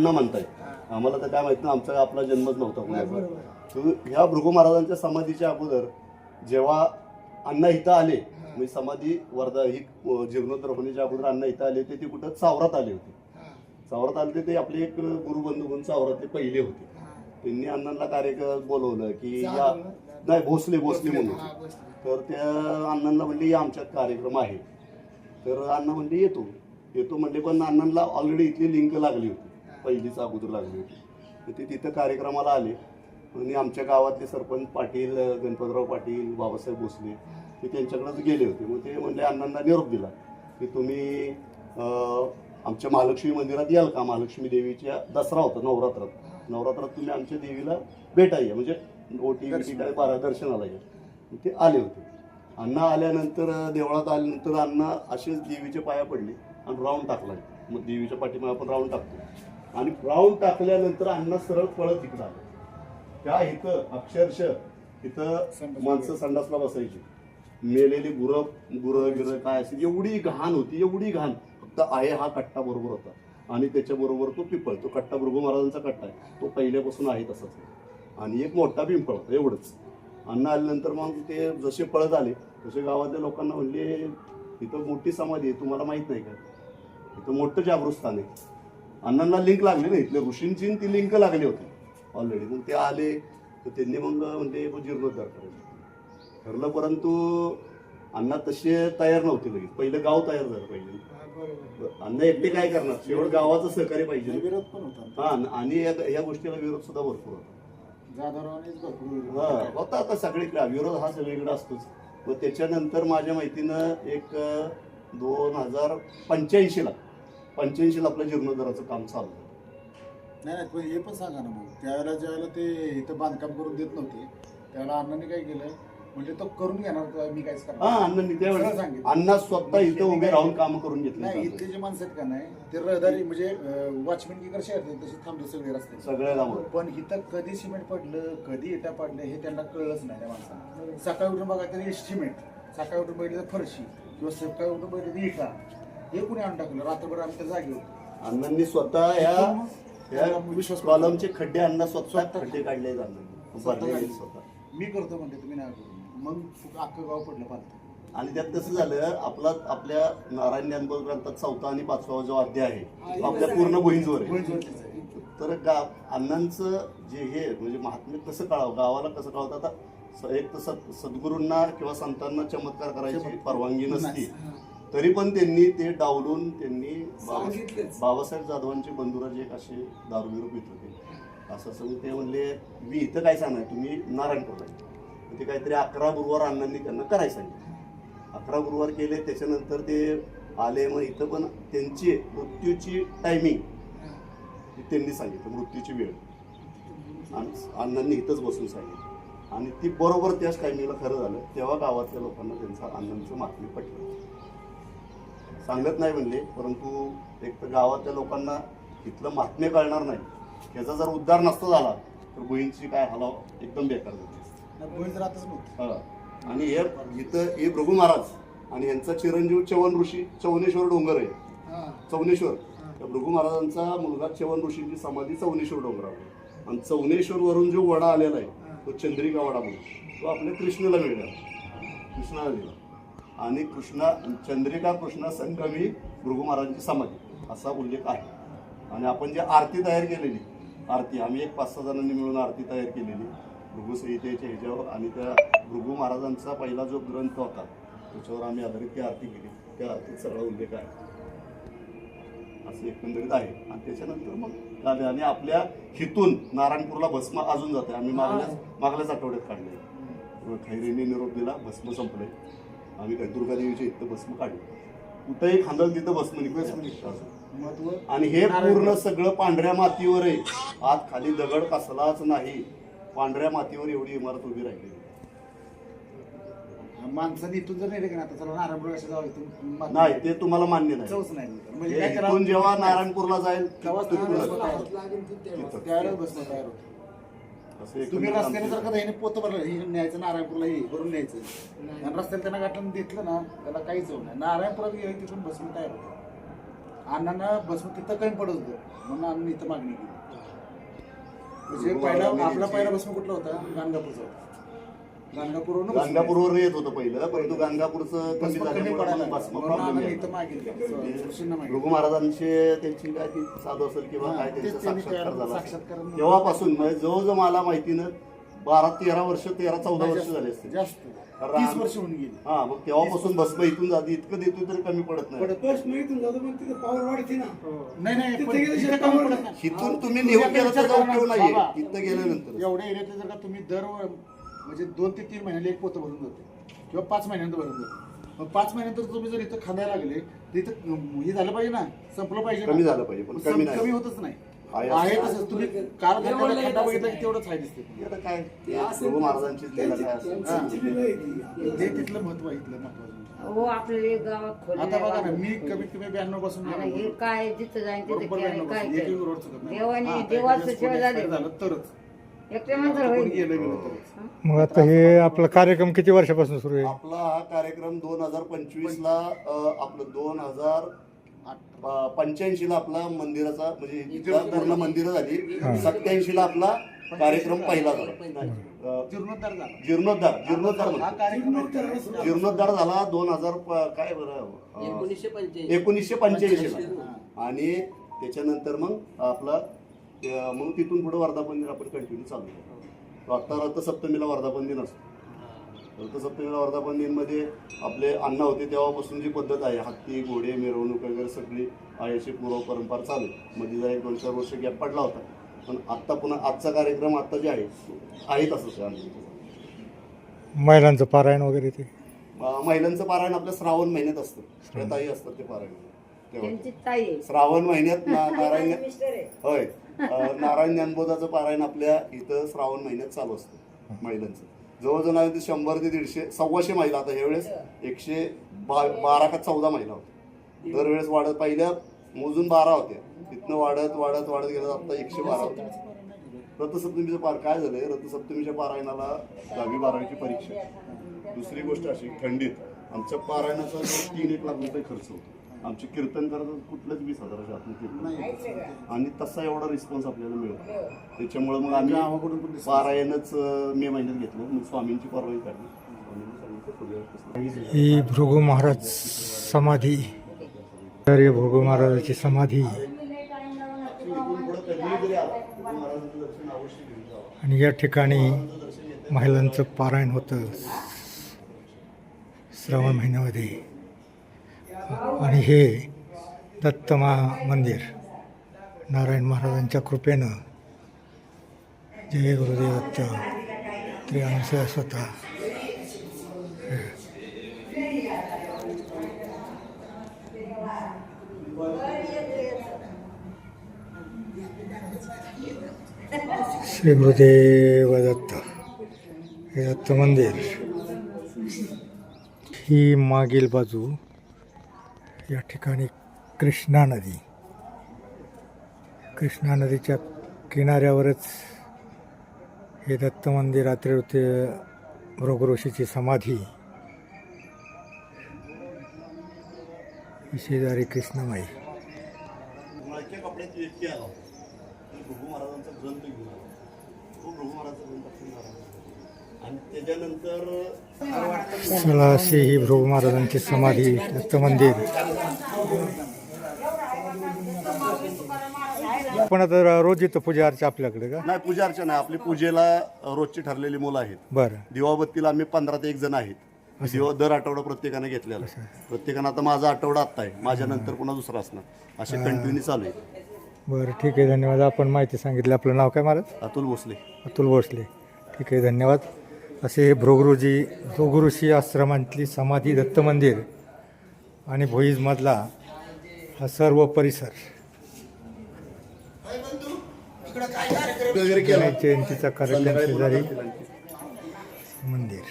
न म्हणताय. आम्हाला तर काय माहीत ना आमचा आपला जन्मच नव्हता तर ह्या भृगू महाराजांच्या समाधीच्या अगोदर जेव्हा अण्णा इथं आले म्हणजे समाधी वर्धा ही अं, जीर्णोद्धार होण्याच्या अगोदर अण्णा इथं आले होते ते कुठं? चावरात आले होते. चावरात आले होते ते आपले एक गुरुबंधू म्हणून चावरातले पहिले होते. त्यांनी अण्णांना कार्यक्रम बोलवलं की या नाही भोसले भोसले म्हणून. तर त्या अण्णांना म्हणले या आमच्यात कार्यक्रम आहे. तर अण्णा म्हणले येतो. येतो म्हणले पण अण्णांना ऑलरेडी इथली लिंक लागली होती. पहिलीच अगोदर लागली होती. तर ते तिथं कार्यक्रमाला आले. आणि आमच्या गावातले सरपंच पाटील गणपतराव पाटील बाबासाहेब भोसले ते त्यांच्याकडेच गेले होते. मग ते म्हणले अण्णांना निरोप दिला की तुम्ही आमच्या महालक्ष्मी मंदिरात याल का? महालक्ष्मी देवीच्या दसरा होता नवरात्रात. नवरात्रात तुम्ही आमच्या देवीला भेटाय म्हणजे ओटी बिटी काय बारा दर्शनाला या. ते आले होते. अण्णा आल्यानंतर देवळात आल्यानंतर अण्णा असेच देवीच्या पाया पडले आणि राऊंड टाकला. मग देवीच्या पाठीमागे आपण राऊंड टाकतो. आणि राऊंड टाकल्यानंतर अण्णा सरळ पळत इकडं आलं. त्या इथं अक्षरशः इथं माणसं संडासला बसायची. मेलेली गुरं गुरं गिरं काय असेल एवढी घाण होती एवढी घाण. फक्त आहे हा कट्टा बरोबर होता. आणि त्याच्याबरोबर तो पिंपळ तो कट्टा भृगू महाराजांचा कट्टा आहे. तो पहिल्यापासून आहे तसाच. आणि एक मोठा पिंपळ होता एवढंच. अण्णा आल्यानंतर मग ते जसे पळत आले तसे गावातल्या लोकांना म्हणले इथं मोठी समाधी आहे तुम्हाला माहीत नाही का? इथं मोठं जागृतस्थान आहे. अण्णांना लिंक लागली ना इथल्या ऋषींची ती लिंक लागली होती. ऑलरेडी मग ते आले तर त्यांनी मग म्हणजे जीर्णोद्धार करायचं ठरलं परंतु अण्णा तसे तयार नव्हते लगेच. पहिलं गाव तयार झालं पहिले अण्णा एकटे काय करणार? शेवट गावाचं सहकार्य पाहिजे. विरोध पण होता. हा आणि या गोष्टीला विरोध सुद्धा भरपूर होता. हा. होता आता सगळीकडे विरोध हा सगळीकडे असतोच. मग त्याच्यानंतर माझ्या माहितीनं एक दोन हजार पंच्याऐंशीला पंच्याऐंशीला आपलं जीर्णोद्धाराचं काम चालू झालं. नाही नाही पण हे पण सांगा ना मग. त्यावेळेला ज्यावेळेला ते इथं बांधकाम करून देत नव्हते त्यावेळेला अण्णांनी काय केलं? म्हणजे तो करून घेणार मी काहीच हा करणार अण्णांनी सरळ त्यावेळेस सांगितलं. अण्णा स्वतः इथं उभे राहून काम करून नाही घेतले इथले जे माणसं आहेत का नाही ते रहदारी म्हणजे वॉचमॅन की कसे आहेत तसे थांबले सगळे रस्ते. गावात पण इथं कधी सिमेंट पडलं कधी इटा पडलं हे त्यांना कळलंच नाही त्या माणसाला सकाळी उठून बघा तरी सिमेंट सकाळी उठून बघितलं तर फरशी किंवा सकाळी उठून बघितलं तर इटा. हे कुणी आणून टाकलं? रात्रभर आम्ही त्या जागी होतो. अण्णांनी स्वतः ह्या विश्वास कॉलमचे खड्डे अण्णा स्वतः. खड्डे काढले अण्णांनी. स्वतः भरलेले काढले. स्वतः. मी करतो म्हणते तुम्ही नाही करू मग अख्खं गाव पडलं पालतं आणि त्यात कसं झालं आपला आपल्या नारायण ज्ञानबोध ग्रंथात चौथा आणि पाचवा जो अध्याय आहे तो आपल्या पूर्ण आहे. आहे. तर गा अण्णांचं जे हे म्हणजे महात्म्य कसं कळावं गावाला कसं कळवतं आता स- एक तर सद सद्गुरूंना किंवा संतांना चमत्कार करायची परवानगी नसती. तरी पण त्यांनी ते डावलून त्यांनी बाबा- सांगितलंच. बाबासाहेब जाधवांचे बंधुराज एक असे दारू पित होते. असं असं ते म्हणले मी इथं काय सांगणार? तुम्ही नारायणपूरला या." मग ते काहीतरी अकरा गुरुवार अण्णांनी त्यांना करायला सांगितलं. अकरा गुरुवार केले त्याच्यानंतर ते आले. मग इथं पण त्यांची मृत्यूची टायमिंग त्यांनी सांगितलं मृत्यूची वेळ. अण्णांनी इथंच बसून सांगितलं. आणि ती बरोबर त्याच टायमिंगला खरं झालं. तेव्हा गावातल्या लोकांना त्यांचं अण्णांचं महात्म्य पटलं. सांगत नाही म्हणले परंतु एक तर गावातल्या लोकांना इथलं महात्म्य कळणार नाही. याचा जर उद्धार नसता झाला तर गोईंची काय हलाव एकदम बेकार झाली. आणि हे इथं हे प्रभू महाराज आणि यांचा चिरंजीव चवन ऋषी चवनेश्वर डोंगर आहे. चवनेश्वर त्या भृगू महाराजांचा मुलगा चवन ऋषींची समाधी चवनेश्वर डोंगरावर आणि चवनेश्वर वरून जो वडा आलेला आहे तो चंद्रिका वडा म्हणून. तो आपल्या कृष्णाला मिळाला कृष्णाला दिला. आणि कृष्णा चंद्रिका कृष्ण संगमी भृगू महाराजांची समाधी असा उल्लेख आहे. आणि आपण जी आरती तयार केलेली आरती आम्ही एक पाच सहा जणांनी मिळून आरती तयार केलेली भृगू संहितेच्या ह्याच्यावर आणि त्या भृगू महाराजांचा पहिला जो ग्रंथ होता त्याच्यावर आम्ही आधारित ती आरती केली. त्या आरतीत सगळा उल्लेख आहे. असं एकंदरीत आहे. आणि त्याच्यानंतर मग झाले आणि आपल्या हितून नारायणपूरला भस्म अजून जाते आम्ही मागल्याच मागल्याच आठवड्यात काढले खैरेने निरोप दिला भस्म संपले आम्ही काय दुर्गा देवीच्या इथं भस्म काढले कुठेही खांदल तिथं भस्म निघतं निघतं महत्त्व आणि हे पूर्ण सगळं पांढऱ्या मातीवर आहे. आत खाली दगड कसलाच नाही. पांढऱ्या मातीवर एवढी इमारत उभी राहिली माणसाने इथून जर नाही रे आता चला नारायणपूर असं जावं इथून नाही ते तुम्हाला मान्य नाही. चवच नाही म्हणजे इथून जेव्हा नारायणपूरला जाईल. त्यावेळेस बसणं तयार होतं. तुम्ही रस्त्याने जर का ह्याने पोत भरलं हे न्यायचं नारायणपूरला हे भरून न्यायचं. आणि रस्त्याला त्यांना गाठून घेतलं ना त्याला काहीच होत नाही नारायणपुरात गेलं तिथून बसून तयार होतं. अण्णांना भस्म तिथं कमी पडत होतं. म्हणून अण्णांनी इथं मागणी केली. म्हणजे पहिला आपला पहिला भस्म कुठला होता? गाणगापूरचा होता. गाणगापूरवर येत होतं पहिलं परंतु गाणगापूरचं कमी भस्म झाल्यामुळे भस्म झाला. भृगू महाराजांचे त्यांची काय ती साधू असेल किंवा हा, काय त्यांचं साक्षात्कार झाला. तेव्हापासून म्हणजे जवळजवळ मला माहितीनं बारा तेरा वर्ष तेरा चौदा वर्ष झाले असते तीस वर्ष होऊन गेली. हा मग तेव्हापासून भस्म इथून जाते इतकं देतो तरी कमी पडत नाही. प्रश्न इथून जातो पण तिथे पावर वाढते ना. नाही नाही नाही. इथून तुम्ही तर उपयोग तिथं गेल्यानंतर एवढ्या एरियातले जर का तुम्ही दर म्हणजे दोन ते तीन महिन्याला एक पोतं भरून जाते. किंवा पाच महिन्यानंतर भरून जाते. मग पाच महिन्यानंतर तुम्ही जर इथं खांदायला लागले तर इथं हे झालं पाहिजे ना? संपलं पाहिजे. कमी झालं पाहिजे, पण कमी. कमी होतच नाही. आहे. तसंच. तुम्ही काल खड्डा बघितला की तेवढंच आहे दिसते हे आता काय? प्रभू महाराजांची लीला काय असेल हा. त्यांची लिहिलं आहे ती. ते तिथलं महत्त्व आहे इथलं महत्वाचं हो आपल्या एक गावात खोली आता बघा ना मी कमीत कमी ब्याण्णवपासून हे काय जिथं जाईन तिथं बरोबर केलं ब्याण्णव काय पासून एकही केलं रोड चुकत नाही देवाने हा, देवाचं वेळेस झाली. तरच. मग आता हे आपला कार्यक्रम किती वर्षापासून सुरू आहे? आपला हा कार्यक्रम दोन हजार पंचवीस ला अं, आपलं दोन हजार पंच्याऐंशी ला आपला मंदिराचा म्हणजे पूर्ण मंदिरं झाली. सत्याऐंशी ला आपला कार्यक्रम पहिला झाला. अं, जीर्णोद्धार झाला. जीर्णोद्धार जीर्णोद्धार हा म्हणतो. कार्यक्रम जीर्णोद्धार झाला. दोन हजार काय बरं अं, एकोणीसशे पंच्याऐंशी. ला आणि त्याच्यानंतर मग आपला मग तिथून पुढे वर्धापन दिन आपण कंटिन्यू चालू करतो. आता रथसप्तमीला वर्धापन दिन असतो. रथसप्तमीला वर्धापन दिनमध्ये आपले अण्णा होते तेव्हापासून जी पद्धत आहे हत्ती घोडे मिरवणूक वगैरे सगळी अशी पूर्व परंपरा चालू. मध्ये जरा एक दोन चार वर्ष गॅप पडला होता. पण आत्ता पुन्हा आजचा कार्यक्रम आता जे आहे आहे तसंच आहे. महिलांचं पारायण वगैरे ते? महिलांचं पारायण आपल्या श्रावण महिन्यात असतं. ताई असतात ते पारायण. त्यांची ताई आहे. श्रावण महिन्यात ना- नारायण. होय. अं, नारायण ज्ञानबोधाचं पारायण आपल्या इथं श्रावण महिन्यात चालू असतं महिलांचं. जवळजवळ आहे ते शंभर ते दीडशे सव्वाशे महिला आता ह्यावेळेस एकशे बा बारा का चौदा महिला होत्या. दरवेळेस वाढत पहिल्या मोजून बारा होत्या. तिथनं वाढत वाढत वाढत गेलं आता एकशे बारा होत्या. रथसप्तमीचं पार काय झालंय? रथसप्तमीच्या पारायणाला दहावी बारावीची परीक्षा. आहे. दुसरी गोष्ट अशी थंडीत आमच्या पारायणाचा जो तीन एक लाख रुपये खर्च होतो. आमचे कीर्तन करतात कुठलंच वीस हजाराच्या आतून कीर्तन आणि तसा एवढा रिस्पॉन्स आपल्याला मिळतो. त्याच्यामुळे मग आम्ही पण दिसतं. पारायणच मे महिन्यात घेतलं. मग स्वामींची परवानगी काढली. ही भृगू महाराज समाधी. तर हे भृगू महाराजाची समाधी. आणि या ठिकाणी महिलांचं पारायण होतं. श्रावण महिन्यामध्ये. आणि हे दत्त महा मंदिर नारायण महाराजांच्या कृपेनं जय गुरुदेव दत्त त्रियांश स्वतः. श्री गुरुदेव दत्त हे दत्त मंदिर ही मागील बाजू या ठिकाणी कृष्णा नदी. कृष्णा नदीच्या किनाऱ्यावरच हे दत्त मंदिर अतिवृत्य भृगऋषीची समाधी शेजारी कृष्णमाई. कपड्याची व्यक्ती आला होता. आणि प्रभू महाराजांचा ग्रंथ घेऊन अशी ही भृगू महाराजांची समाधी दत्त मंदिर. पण आता रोज इथं पूजा अर्चा आपल्याकडे का? नाही पूजा अर्चना आहे आपली पूजेला रोजची ठरलेली मुलं आहेत. बरं. दिवाबत्तीला आम्ही पंधरा ते एक जण आहेत. दिवा दर आठवडा प्रत्येकाने घेतलेला. प्रत्येकानं आता माझा आठवडा आत्ता आहे. माझ्या नंतर पुन्हा दुसरा असणार. असे कंटिन्यू चालू आहे. बरं ठीक आहे. धन्यवाद. आपण माहिती सांगितली. आपलं नाव काय महाराज? अतुल भोसले. अतुल भोसले. ठीक आहे. धन्यवाद. असे हे भृगुरुजी भृगुऋषी आश्रमांतली समाधी दत्त मंदिर आणि भोईजमधला हा सर्व परिसर. जयंतीचा कार्यक्रम शेजारी मंदिर.